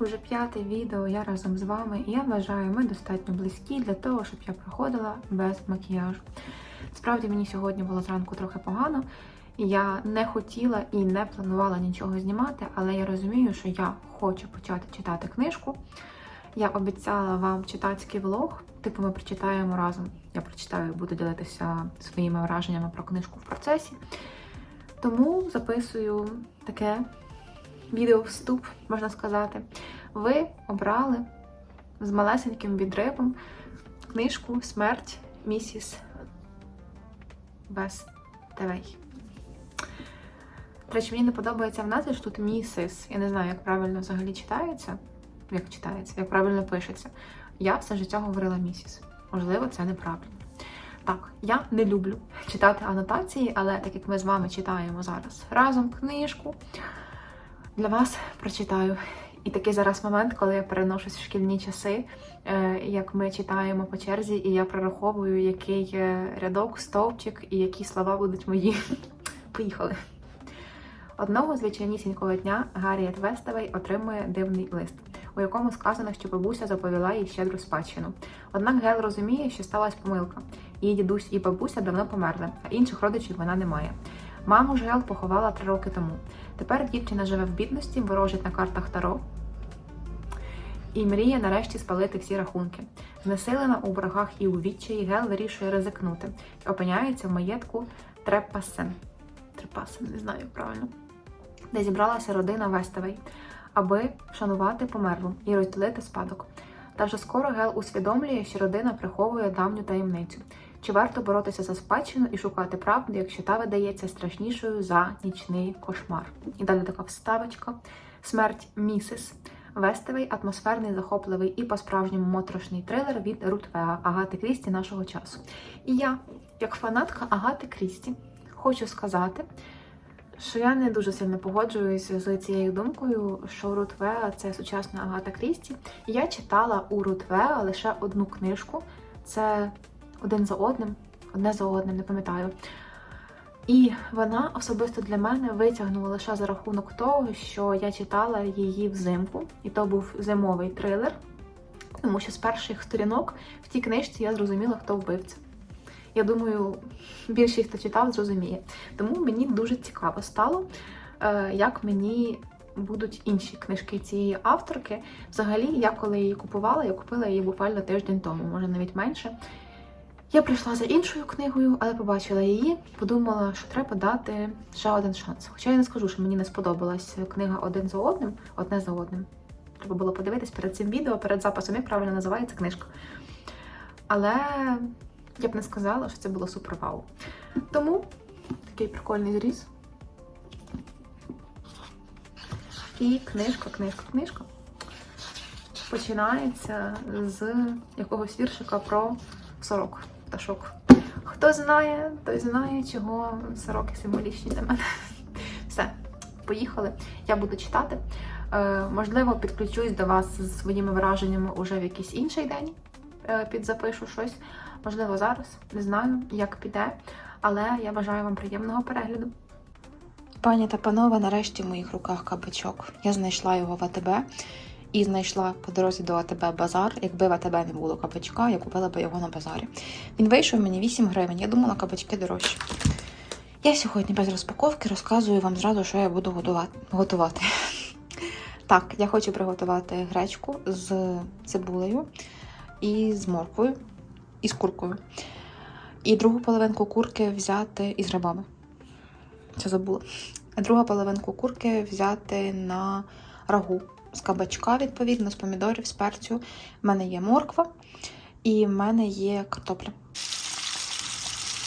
Уже п'яте відео я разом з вами, і я вважаю, ми достатньо близькі для того, щоб я проходила без макіяжу. Справді мені сьогодні було зранку трохи погано. Я не хотіла і не планувала нічого знімати, але я розумію, що я хочу почати читати книжку. Я обіцяла вам читацький влог, типу ми прочитаємо разом. Я прочитаю буду ділитися своїми враженнями про книжку в процесі. Тому записую таке відео вступ, можна сказати. Ви обрали з малесеньким відривом книжку Смерть місіс Вестевей. До речі, мені не подобається в назві, що тут місіс. Я не знаю, як правильно взагалі читається. Як читається, як правильно пишеться. Я все життя говорила місіс. Можливо, це неправильно. Так, я не люблю читати анотації, але так як ми з вами читаємо зараз разом книжку, для вас прочитаю. І такий зараз момент, коли я переношусь в шкільні часи, е, як ми читаємо по черзі, і я прораховую, який е, рядок, стовпчик і які слова будуть мої. Поїхали. Одного звичайнісінького дня Гарріет Вестевей отримує дивний лист, у якому сказано, що бабуся заповіла їй щедру спадщину. Однак Гел розуміє, що сталася помилка. Її дідусь і бабуся давно померли, а інших родичів вона не має. Маму ж Гел поховала три роки тому. Тепер дівчина живе в бідності, ворожить на картах Таро і мріє нарешті спалити всі рахунки. Знесилена у боргах і у відчаї, Гел вирішує ризикнути і опиняється в маєтку Трепасен. Трепасен, не знаю правильно, де зібралася родина Вестевей, аби вшанувати померлу і розділити спадок. Та вже скоро Гел усвідомлює, що родина приховує давню таємницю. Чи варто боротися за спадщину і шукати правду, якщо та видається страшнішою за нічний кошмар? І далі така вставочка. Смерть місіс. Вестевий, атмосферний, захопливий і по-справжньому моторошний трилер від Рут Веа Агати Крісті нашого часу. І я, як фанатка Агати Крісті, хочу сказати, що я не дуже сильно погоджуюся з цією думкою, що Рут Веа – це сучасна Агата Крісті. Я читала у Рут Веа лише одну книжку. Це один за одним, одне за одним, не пам'ятаю. І вона особисто для мене витягнула лише за рахунок того, що я читала її взимку, і то був зимовий трилер, тому що з перших сторінок в тій книжці я зрозуміла, хто вбивця. Я думаю, більшість, хто читав, зрозуміє. Тому мені дуже цікаво стало, е, як мені будуть інші книжки цієї авторки. Взагалі, я коли її купувала, я купила її буквально тиждень тому, може навіть менше. Я прийшла за іншою книгою, але побачила її, подумала, що треба дати ще один шанс. Хоча я не скажу, що мені не сподобалась книга один за одним, одне за одним. Треба було подивитись перед цим відео, перед записом, як правильно називається книжка. Але я б не сказала, що це було супер вау. Тому такий прикольний зріз. І книжка, книжка, книжка починається з якогось віршика про сорок, пташок. Хто знає, той знає, чого сороки символічні для мене. Все, поїхали. Я буду читати. Е, можливо, підключусь до вас зі своїми враженнями уже в якийсь інший день. Е, підзапишу щось. Можливо, зараз. Не знаю, як піде. Але я бажаю вам приємного перегляду. Пані та панове, нарешті в моїх руках кабачок. Я знайшла його в АТБ і знайшла по дорозі до АТБ базар. Якби в АТБ не було кабачка, я купила б його на базарі. Він вийшов мені 8 гривень. Я думала, кабачки дорожчі. Я сьогодні без розпаковки розказую вам зразу, що я буду готувати. Так, я хочу приготувати гречку з цибулею і з морквою, і з куркою. І другу половинку курки взяти із грибами. Це забула. А половинку курки взяти на рагу з кабачка, відповідно, з помідорів, з перцю. У мене є морква і в мене є картопля.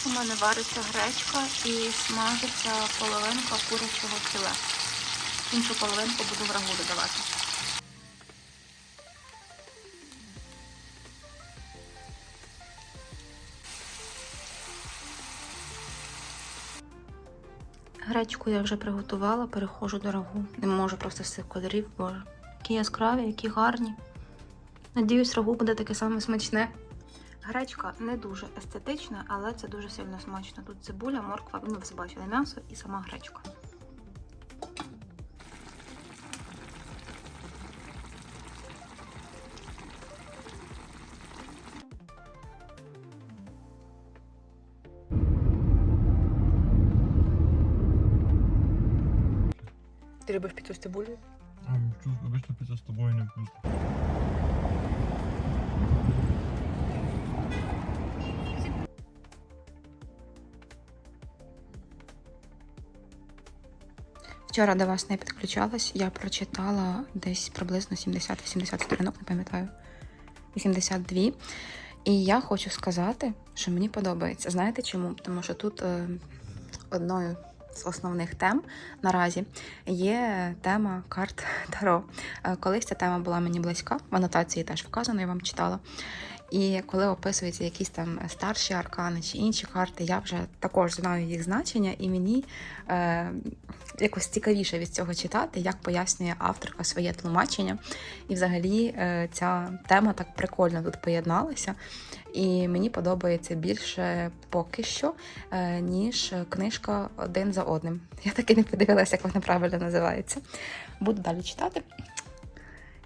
У мене вариться гречка і смажиться половинка курячого філе. Іншу половинку буду в рагу додавати. Гречку я вже приготувала, переходжу до рагу. Не можу просто з цих кольорів, боже. Які яскраві, які гарні. Надіюсь, рагу буде таке саме смачне. Гречка не дуже естетична, але це дуже сильно смачно. Тут цибуля, морква, ну ви бачили м'ясо і сама гречка. Ти любиш піцу з цибулею? Обычно пицца с тобой невкусно. Вчора до вас не підключалась, я прочитала десь приблизно 70-80 сторінок, не пам'ятаю. 82. І я хочу сказати, що мені подобається. Знаєте чому? Тому що тут е, одною з основних тем наразі є тема карт Таро. Е, Колись ця тема була мені близька, в анотації теж вказано, я вам читала. І коли описуються якісь там старші аркани чи інші карти, я вже також знаю їх значення, і мені е, якось цікавіше від цього читати, як пояснює авторка своє тлумачення. І взагалі е, ця тема так прикольно тут поєдналася. І мені подобається більше поки що, е, ніж книжка один за одним. Я так і не подивилася, як вона правильно називається. Буду далі читати.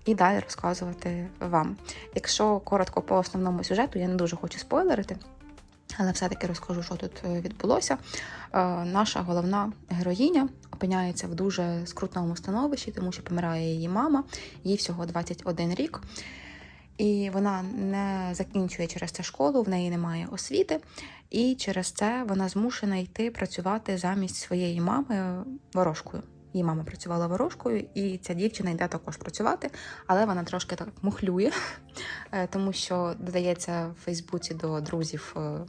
І далі розказувати вам. Якщо коротко по основному сюжету, я не дуже хочу спойлерити, але все-таки розкажу, що тут е, відбулося. Е, Наша головна героїня опиняється в дуже скрутному становищі, тому що помирає її мама, їй всього 21 рік. І вона не закінчує через це школу, в неї немає освіти, і через це вона змушена йти працювати замість своєї мами ворожкою. Її мама працювала ворожкою, і ця дівчина йде також працювати, але вона трошки так мухлює, е, тому що додається в Фейсбуці до друзів е,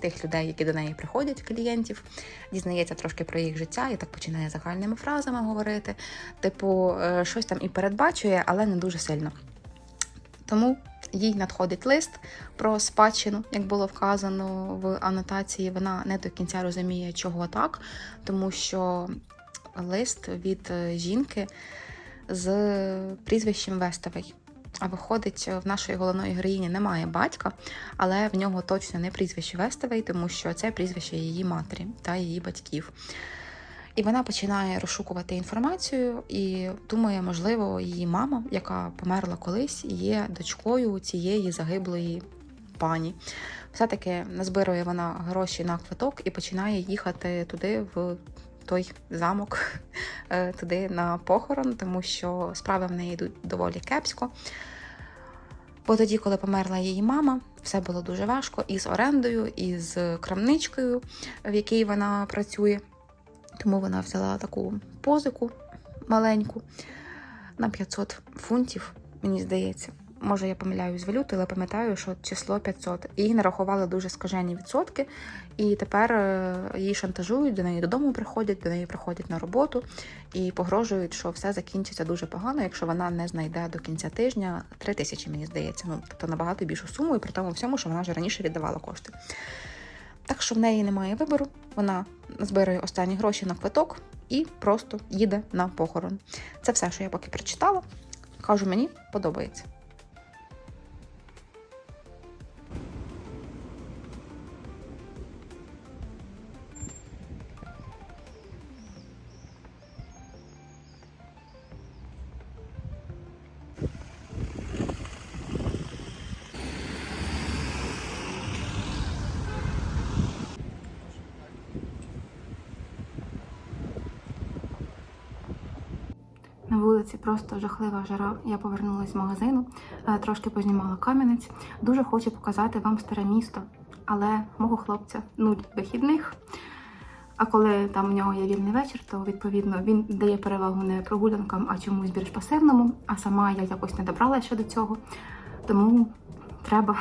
тих людей, які до неї приходять, клієнтів, дізнається трошки про їх життя і так починає загальними фразами говорити. Типу, е, щось там і передбачує, але не дуже сильно. Тому їй надходить лист про спадщину, як було вказано в анотації. Вона не до кінця розуміє, чого так, тому що лист від е, жінки з прізвищем Вестовий. А виходить, в нашої головної героїні немає батька, але в нього точно не прізвище Вестовий, тому що це прізвище її матері та її батьків. І вона починає розшукувати інформацію і думає, можливо, її мама, яка померла колись, є дочкою цієї загиблої пані. Все-таки назбирує вона гроші на квиток і починає їхати туди, в той замок, е, туди на похорон, тому що справи в неї йдуть доволі кепсько. Бо тоді, коли померла її мама, все було дуже важко і з орендою, і з крамничкою, в якій вона працює. Тому вона взяла таку позику маленьку на 500 фунтів, мені здається. Може, я помиляюсь з валюти, але пам'ятаю, що число 500. І їй нарахували дуже скажені відсотки, і тепер е, її шантажують, до неї додому приходять, до неї приходять на роботу і погрожують, що все закінчиться дуже погано, якщо вона не знайде до кінця тижня 3 тисячі, мені здається. Ну, тобто набагато більшу суму, і при тому всьому, що вона вже раніше віддавала кошти. Так що в неї немає вибору, вона збирає останні гроші на квиток і просто їде на похорон. Це все, що я поки прочитала. Кажу, мені подобається. Вулиці просто жахлива жара. Я повернулася з магазину, е, трошки познімала кам'янець. Дуже хочу показати вам старе місто, але мого хлопця нуль вихідних. А коли там у нього є вільний вечір, то відповідно він дає перевагу не прогулянкам, а чомусь більш пасивному. А сама я якось не добрала ще до цього. Тому треба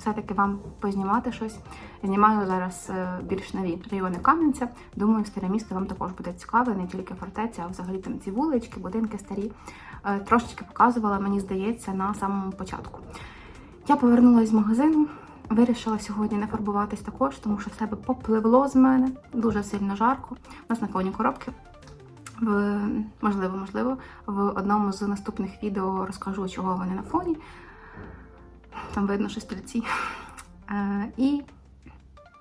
все-таки вам познімати щось. Знімаю зараз е, більш нові райони Кам'янця. Думаю, старе місто вам також буде цікаве, не тільки фортеця, а взагалі там ці вулички, будинки старі. Е, Трошечки показувала, мені здається, на самому початку. Я повернулася з магазину. Вирішила сьогодні не фарбуватись також, тому що себе попливло з мене дуже сильно жарко. У нас наповні коробки. В, можливо, можливо, в одному з наступних відео розкажу, чого вони на фоні. Там видно, що стільці. Е, і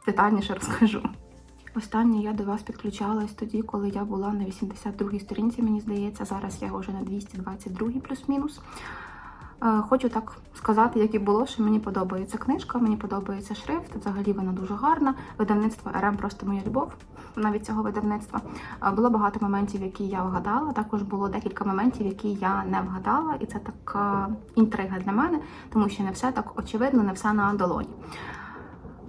детальніше розкажу. Останнє я до вас підключалась тоді, коли я була на 82-й сторінці, мені здається. Зараз я вже на 222 плюс-мінус. Хочу так сказати, як і було, що мені подобається книжка, мені подобається шрифт. Взагалі вона дуже гарна. Видавництво РМ просто моя любов. Навіть цього видавництва було багато моментів, які я вгадала. Також було декілька моментів, які я не вгадала, і це така інтрига для мене, тому що не все так очевидно, не все на долоні.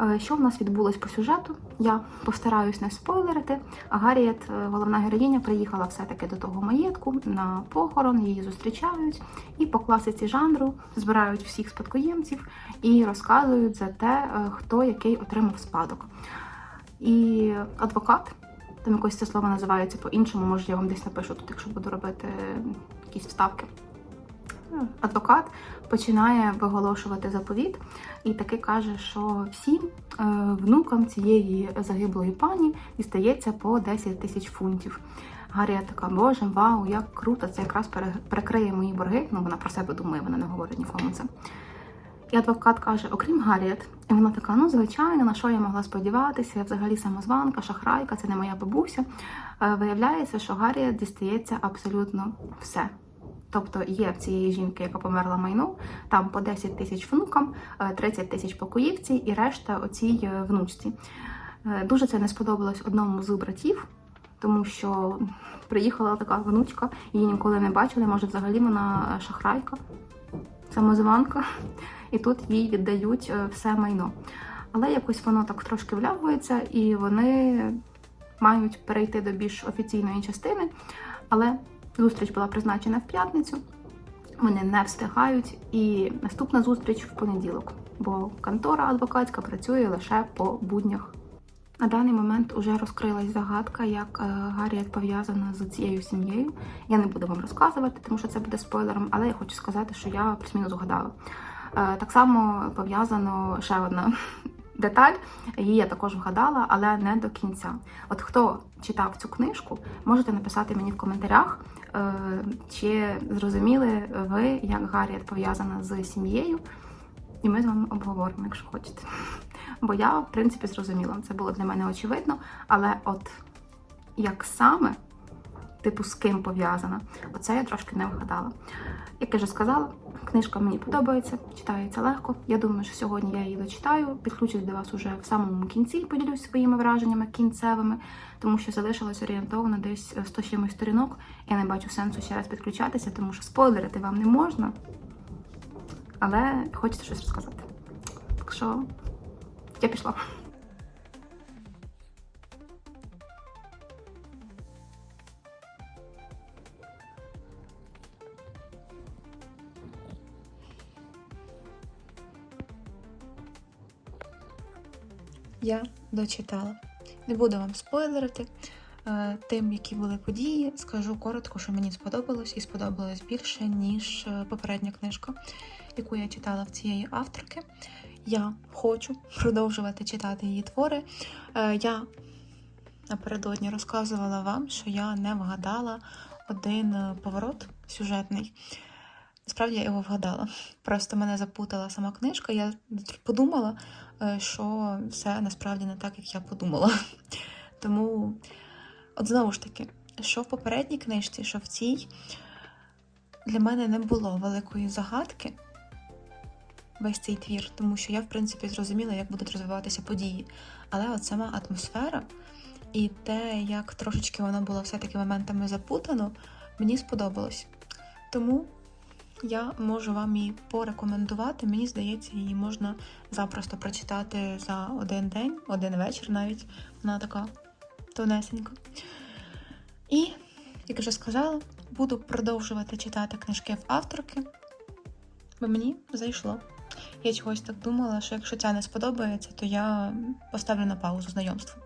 Е, Що в нас відбулось по сюжету? Я постараюсь не спойлерити. Гарріет, е, головна героїня, приїхала все-таки до того маєтку на похорон, її зустрічають і по класиці жанру збирають всіх спадкоємців і розказують за те, е, хто який отримав спадок. І адвокат, там якось це слово називається по-іншому, може я вам десь напишу тут, якщо буду робити якісь вставки. Адвокат починає виголошувати заповіт і таки каже, що всім е, внукам цієї загиблої пані дістається по 10 тисяч фунтів. Гаррія така, боже, вау, як круто, це якраз перекриє мої борги. Ну, вона про себе думає, вона не говорить нікому це. І адвокат каже, окрім Гарріет. І вона така, ну звичайно, на що я могла сподіватися? Я взагалі самозванка, шахрайка, це не моя бабуся. Е, Виявляється, що Гарріет дістається абсолютно все. Тобто є в цієї жінки, яка померла майно, там по 10 тисяч внукам, е, 30 тисяч покоївці і решта оцій е, внучці. Е, Дуже це не сподобалось одному з братів, тому що приїхала така внучка, її ніколи не бачили, може взагалі вона е, шахрайка, самозванка, і тут їй віддають е, все майно. Але якось воно так трошки влягується, і вони мають перейти до більш офіційної частини. Але зустріч була призначена в п'ятницю. Вони не встигають, і наступна зустріч в понеділок, бо контора адвокатська працює лише по буднях. На даний момент уже розкрилась загадка, як е, Гарріет пов'язана з цією сім'єю. Я не буду вам розказувати, тому що це буде спойлером, але я хочу сказати, що я плюс-мінус згадала. Е, Так само пов'язано ще одна деталь, її я також вгадала, але не до кінця. От хто читав цю книжку, можете написати мені в коментарях, е, чи зрозуміли ви, як Гарріет пов'язана з сім'єю, і ми з вами обговоримо, якщо хочете. Бо я, в принципі, зрозуміла, це було для мене очевидно, але от як саме, типу, з ким пов'язана, оце я трошки не вгадала. Як я вже сказала, книжка мені подобається, читається легко. Я думаю, що сьогодні я її дочитаю. Підключусь до вас уже в самому кінці, поділюсь своїми враженнями кінцевими, тому що залишилось орієнтовно десь 100 з чимось сторінок. Я не бачу сенсу ще раз підключатися, тому що спойлерити вам не можна. Але хочеться щось розказати. Так що я пішла. Я дочитала. Не буду вам спойлерити е, тим, які були події. Скажу коротко, що мені сподобалось і сподобалось більше, ніж е, попередня книжка, яку я читала в цієї авторки. Я хочу продовжувати читати її твори. Е, Я напередодні розказувала вам, що я не вгадала один поворот сюжетний. Насправді я його вгадала. Просто мене запутала сама книжка. Я подумала, е, що все насправді не так, як я подумала. Тому, от знову ж таки, що в попередній книжці, що в цій, для мене не було великої загадки весь цей твір, тому що я, в принципі, зрозуміла, як будуть розвиватися події. Але от сама атмосфера і те, як трошечки воно було все-таки моментами запутано, мені сподобалось. Тому я можу вам її порекомендувати. Мені здається, її можна запросто прочитати за один день, один вечір навіть. Вона така тонесенька. І, як вже сказала, буду продовжувати читати книжки в авторки, бо мені зайшло. Я чогось так думала, що якщо ця не сподобається, то я поставлю на паузу знайомство.